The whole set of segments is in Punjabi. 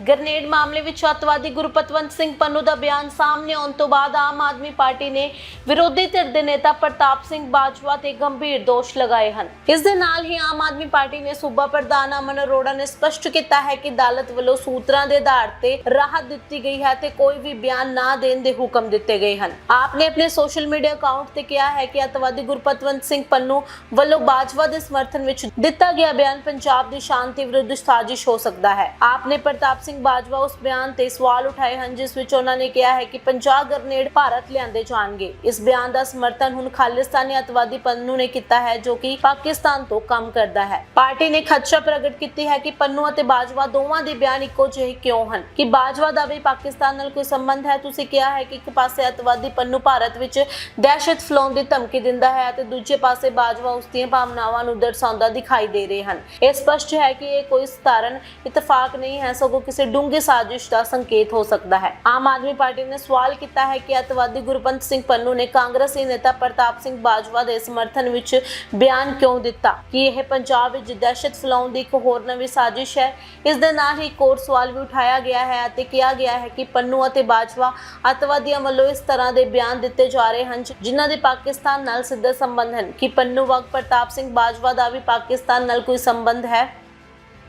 ਗਰਨੇਡ ਮਾਮਲੇ ਵਿੱਚ ਅੱਤਵਾਦੀ ਗੁਰਪਤਵੰਤ ਸਿੰਘ ਪੰਨੂ ਦਾ ਬਿਆਨ ਸਾਹਮਣੇ ਆਉਣ ਤੋਂ ਬਾਅਦ ਆਮ ਆਦਮੀ ਪਾਰਟੀ ਨੇ ਵਿਰੋਧੀ ਧਿਰ ਦੇ ਨੇਤਾ ਪ੍ਰਤਾਪ ਸਿੰਘ ਬਾਜਵਾ ਤੇ ਗੰਭੀਰ ਦੋਸ਼ ਲਗਾਏ ਹਨ। ਇਸ ਦੇ ਨਾਲ ਹੀ ਆਮ ਆਦਮੀ ਪਾਰਟੀ ਨੇ ਸੂਬਾ ਪ੍ਰਧਾਨ ਅਮਨ ਅਰੋੜਾ ਨੇ ਸਪਸ਼ਟ ਕੀਤਾ ਹੈ ਕਿ ਅਦਾਲਤ ਵੱਲੋਂ ਸੂਤਰਾਂ ਦੇ ਆਧਾਰ ਤੇ ਰਾਹਤ ਦਿੱਤੀ ਗਈ ਹੈ ਤੇ ਕੋਈ ਵੀ ਬਿਆਨ ਨਾ ਦੇਣ ਦੇ ਹੁਕਮ ਦਿੱਤੇ ਗਏ ਹਨ। ਆਪ ਨੇ ਆਪਣੇ ਸੋਸ਼ਲ ਮੀਡੀਆ ਅਕਾਊਂਟ ਤੇ ਕਿਹਾ ਹੈ ਕਿ ਅੱਤਵਾਦੀ ਗੁਰਪਤਵੰਤ ਸਿੰਘ ਪੰਨੂ ਵੱਲੋਂ ਬਾਜਵਾ ਦੇ ਸਮਰਥਨ ਵਿੱਚ ਦਿੱਤਾ ਗਿਆ ਬਿਆਨ ਪੰਜਾਬ ਦੀ ਸ਼ਾਂਤੀ ਵਿਰੁੱਧ ਸਾਜ਼ਿਸ਼ ਹੋ ਸਕਦਾ ਹੈ। ਆਪ ਨੇ ਪ੍ਰਤਾਪ ਸਿੰਘ ਬਾਜਵਾ ਉਸ ਬਿਆਨ ਤੇ ਸਵਾਲ ਉਠਾਏ ਹਨ, ਜਿਸ ਵਿੱਚ ਉਹਨਾਂ ਨੇ ਕਿਹਾ ਹੈ ਕਿ 50 ਗ੍ਰਨੇਡ ਭਾਰਤ ਲਿਆਂਦੇ ਜਾਣਗੇ। ਇਸ ਬਿਆਨ ਦਾ ਸਮਰਥਨ ਹੁਣ ਖਾਲਿਸਤਾਨੀ ਅੱਤਵਾਦੀ ਪੰਨੂ ਨੇ ਕੀਤਾ ਹੈ, ਜੋ ਕਿ ਪਾਕਿਸਤਾਨ ਤੋਂ ਕੰਮ ਕਰਦਾ ਹੈ। ਪਾਰਟੀ ਨੇ ਖਦਸ਼ਾ ਪ੍ਰਗਟ ਕੀਤੀ ਹੈ ਕਿ ਪੰਨੂ ਅਤੇ ਬਾਜਵਾ ਦੋਵਾਂ ਦੇ ਬਿਆਨ ਇੱਕੋ ਜਿਹੇ ਕਿਉਂ ਹਨ? ਕਿ ਬਾਜਵਾ ਦਾ ਵੀ ਪਾਕਿਸਤਾਨ ਨਾਲ ਕੋਈ ਸੰਬੰਧ ਹੈ? ਤੁਸੀਂ ਕਿਹਾ ਹੈ ਕਿ ਇੱਕ ਪਾਸੇ ਅੱਤਵਾਦੀ ਪੰਨੂ ਭਾਰਤ ਵਿੱਚ ਦਹਿਸ਼ਤ ਫੈਲਾਉਣ ਦੀ ਧਮਕੀ ਦਿੰਦਾ ਹੈ ਅਤੇ ਦੂਜੇ ਪਾਸੇ ਬਾਜਵਾ ਉਸ ਦੀਆਂ ਭਾਵਨਾਵਾਂ ਨੂੰ ਦਰਸਾਉਂਦਾ ਦਿਖਾਈ ਦੇ ਰਹੇ ਹਨ। ਇਹ ਸਪਸ਼ਟ ਹੈ ਕਿ ਇਹ ਕੋਈ ਸਧਾਰਨ ਇਤਫਾਕ ਨਹੀਂ ਹੈ, ਸਗੋਂ ਕਿਸੇ ਡੂੰਘੀ ਸਾਜ਼ਿਸ਼ ਦਾ ਸੰਕੇਤ ਹੋ ਸਕਦਾ ਹੈ ਆਮ ਆਦਮੀ ਪਾਰਟੀ ਨੇ ਸਵਾਲ ਕੀਤਾ ਹੈ ਕਿ ਅੱਤਵਾਦੀ ਗੁਰਪੰਤ ਸਿੰਘ ਪੰਨੂ ਨੇ ਕਾਂਗਰਸੀ ਨੇਤਾ ਪ੍ਰਤਾਪ ਸਿੰਘ ਬਾਜਵਾ ਦੇ ਸਮਰਥਨ ਵਿੱਚ ਬਿਆਨ ਕਿਉਂ ਦਿੱਤਾ ਕਿ ਇਹ ਪੰਜਾਬ ਵਿੱਚ ਦਹਿਸ਼ਤ ਫੈਲਾਉਣ ਦੀ ਇੱਕ ਹੋਰ ਨਵੀਂ ਸਾਜ਼ਿਸ਼ ਹੈ ਇਸ ਦੇ ਨਾਲ ਹੀ ਇੱਕ ਹੋਰ ਸਵਾਲ ਵੀ ਉਠਾਇਆ ਗਿਆ ਹੈ ਅਤੇ ਕਿਹਾ ਗਿਆ ਹੈ ਕਿ ਪੰਨੂ ਅਤੇ ਬਾਜਵਾ ਅੱਤਵਾਦੀਆਂ ਵੱਲੋਂ ਇਸ ਤਰ੍ਹਾਂ ਦੇ ਬਿਆਨ ਦਿੱਤੇ ਜਾ ਰਹੇ ਹਨ ਜਿਨ੍ਹਾਂ ਦੇ ਪਾਕਿਸਤਾਨ ਨਾਲ ਸਿੱਧੇ ਸੰਬੰਧ ਹਨ ਕਿ ਪੰਨੂ ਵਕ ਪ੍ਰਤਾਪ ਸਿੰਘ ਬਾਜਵਾ ਦਾ ਵੀ ਪਾਕਿਸਤਾਨ ਨਾਲ ਕੋਈ ਸੰਬੰਧ ਹੈ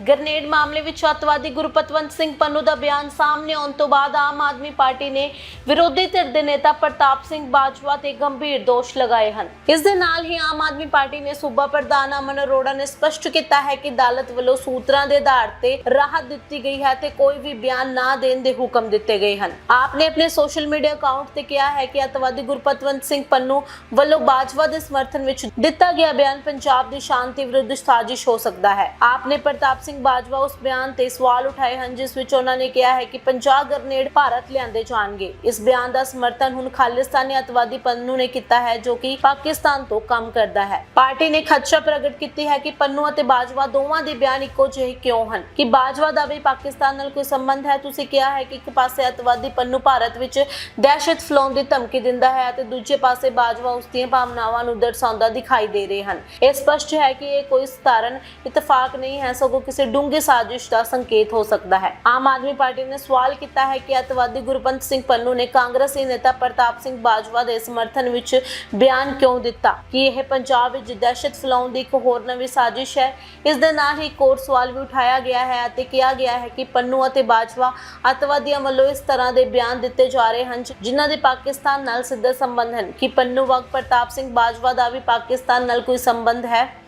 ਗ੍ਰਨੇਡ ਮਾਮਲੇ ਵਿੱਚ ਅੱਤਵਾਦੀ ਗੁਰਪਤਵੰਤ ਸਿੰਘ ਪੰਨੂ ਦਾ ਬਿਆਨ ਸਾਹਮਣੇ ਆਉਣ ਤੋਂ ਬਾਅਦ ਆਮ ਆਦਮੀ ਪਾਰਟੀ ਨੇ ਵਿਰੋਧੀ ਧਿਰ ਦੇ ਨੇਤਾ ਪ੍ਰਤਾਪ ਸਿੰਘ ਬਾਜਵਾ ਤੇ ਗੰਭੀਰ ਦੋਸ਼ ਲਗਾਏ ਹਨ। ਇਸ ਦੇ ਨਾਲ ਹੀ ਆਮ ਆਦਮੀ ਪਾਰਟੀ ਨੇ ਸੂਬਾ ਪ੍ਰਧਾਨ ਅਮਨ ਅਰੋੜਾ ਨੇ ਸਪਸ਼ਟ ਕੀਤਾ ਹੈ ਕਿ ਅਦਾਲਤ ਵੱਲੋਂ ਸੂਤਰਾਂ ਦੇ ਆਧਾਰ ਤੇ ਰਾਹਤ ਦਿੱਤੀ ਗਈ ਹੈ ਤੇ ਕੋਈ ਵੀ ਬਿਆਨ ਨਾ ਦੇਣ ਦੇ ਹੁਕਮ ਦਿੱਤੇ ਗਏ ਹਨ। ਆਪ ਨੇ ਆਪਣੇ ਸੋਸ਼ਲ ਮੀਡੀਆ ਅਕਾਊਂਟ ਤੇ ਕਿਹਾ ਹੈ ਕਿ ਅੱਤਵਾਦੀ ਗੁਰਪਤਵੰਤ ਸਿੰਘ ਪੰਨੂ ਵੱਲੋਂ ਬਾਜਵਾ ਦੇ ਸਮਰਥਨ ਵਿੱਚ ਦਿੱਤਾ ਗਿਆ ਬਿਆਨ ਪੰਜਾਬ ਦੀ ਸ਼ਾਂਤੀ ਵਿਰੁੱਧ ਸਾਜ਼ਿਸ਼ ਹੋ ਸਕਦਾ ਹੈ। ਆਪ ਨੇ ਪ੍ਰਤਾਪ ਸਿੰਘ ਬਾਜਵਾ ਉਸ ਬਿਆਨ ਤੇ ਸਵਾਲ ਉਠਾਏ ਹਨ, ਜਿਸ ਵਿੱਚ ਉਹਨਾਂ ਨੇ ਕਿਹਾ ਹੈ ਕਿ 50 ਗ੍ਰਨੇਡ ਭਾਰਤ ਲਿਆਂਦੇ ਜਾਣਗੇ। ਇਸ ਬਿਆਨ ਦਾ ਸਮਰਥਨ ਹੁਣ ਖਾਲਿਸਤਾਨੀ ਅੱਤਵਾਦੀ ਪੰਨੂ ਨੇ ਕੀਤਾ ਹੈ, ਜੋ ਕਿ ਪਾਕਿਸਤਾਨ ਤੋਂ ਕੰਮ ਕਰਦਾ ਹੈ। ਪਾਰਟੀ ਨੇ ਖਦਸ਼ਾ ਪ੍ਰਗਟ ਕੀਤੀ ਹੈ ਕਿ ਪੰਨੂ ਅਤੇ ਬਾਜਵਾ ਦੋਵਾਂ ਦੇ ਬਿਆਨ ਇੱਕੋ ਜਿਹੇ ਕਿਉਂ ਹਨ? ਕਿ ਬਾਜਵਾ ਦਾ ਵੀ ਪਾਕਿਸਤਾਨ ਨਾਲ ਕੋਈ ਸੰਬੰਧ ਹੈ? ਤੁਸੀਂ ਕਿਹਾ ਹੈ ਕਿ ਇੱਕ ਪਾਸੇ ਅੱਤਵਾਦੀ ਪੰਨੂ ਭਾਰਤ ਵਿੱਚ ਦਹਿਸ਼ਤ ਫੈਲਾਉਣ ਦੀ ਧਮਕੀ ਦਿੰਦਾ ਹੈ ਅਤੇ ਦੂਜੇ ਪਾਸੇ ਬਾਜਵਾ ਉਸ ਦੀਆਂ ਭਾਵਨਾਵਾਂ ਨੂੰ ਦਰਸਾਉਂਦਾ ਦਿਖਾਈ ਦੇ ਰਹੇ ਹਨ। ਇਹ ਸਪਸ਼ਟ ਹੈ ਕਿ ਇਹ ਕੋਈ ਸਧਾਰਨ ਇਤਫਾਕ ਨਹੀਂ ਹੈ, ਸਗੋਂ ਕਿਸੇ ਡੂੰਘੀ ਸਾਜ਼ਿਸ਼ ਦਾ ਸੰਕੇਤ ਹੋ ਸਕਦਾ ਹੈ। ਆਮ ਆਦਮੀ ਪਾਰਟੀ ਨੇ ਸਵਾਲ ਕੀਤਾ ਹੈ ਕਿ ਅੱਤਵਾਦੀ ਗੁਰਪੰਤ ਸਿੰਘ ਪੰਨੂ ਨੇ ਕਾਂਗਰਸੀ ਨੇਤਾ ਪ੍ਰਤਾਪ ਸਿੰਘ ਬਾਜਵਾ ਦੇ ਸਮਰਥਨ ਵਿੱਚ ਬਿਆਨ ਕਿਉਂ ਦਿੱਤਾ? ਕਿ ਇਹ ਪੰਜਾਬ ਵਿੱਚ ਦਹਿਸ਼ਤ ਫੈਲਾਉਣ ਦੀ ਇੱਕ ਹੋਰ ਨਵੀਂ ਸਾਜ਼ਿਸ਼ ਹੈ? ਇਸ ਦੇ ਨਾਲ ਹੀ ਇੱਕ ਸਵਾਲ ਵੀ ਉਠਾਇਆ ਗਿਆ ਹੈ ਅਤੇ ਕਿਹਾ ਗਿਆ ਹੈ ਕਿ ਪੰਨੂ ਅਤੇ ਬਾਜਵਾ ਅੱਤਵਾਦੀਆਂ ਵੱਲੋਂ ਇਸ ਤਰ੍ਹਾਂ ਦੇ ਬਿਆਨ ਦਿੱਤੇ ਜਾ ਰਹੇ ਹਨ, ਜਿਨ੍ਹਾਂ ਦੇ ਪਾਕਿਸਤਾਨ ਨਾਲ ਸਿੱਧੇ ਸੰਬੰਧ ਹਨ। ਕਿ ਪੰਨੂ ਵਕ ਪ੍ਰਤਾਪ ਸਿੰਘ ਬਾਜਵਾ ਦਾ ਵੀ ਪਾਕਿਸਤਾਨ ਨਾਲ ਕੋਈ ਸੰਬੰਧ ਹੈ?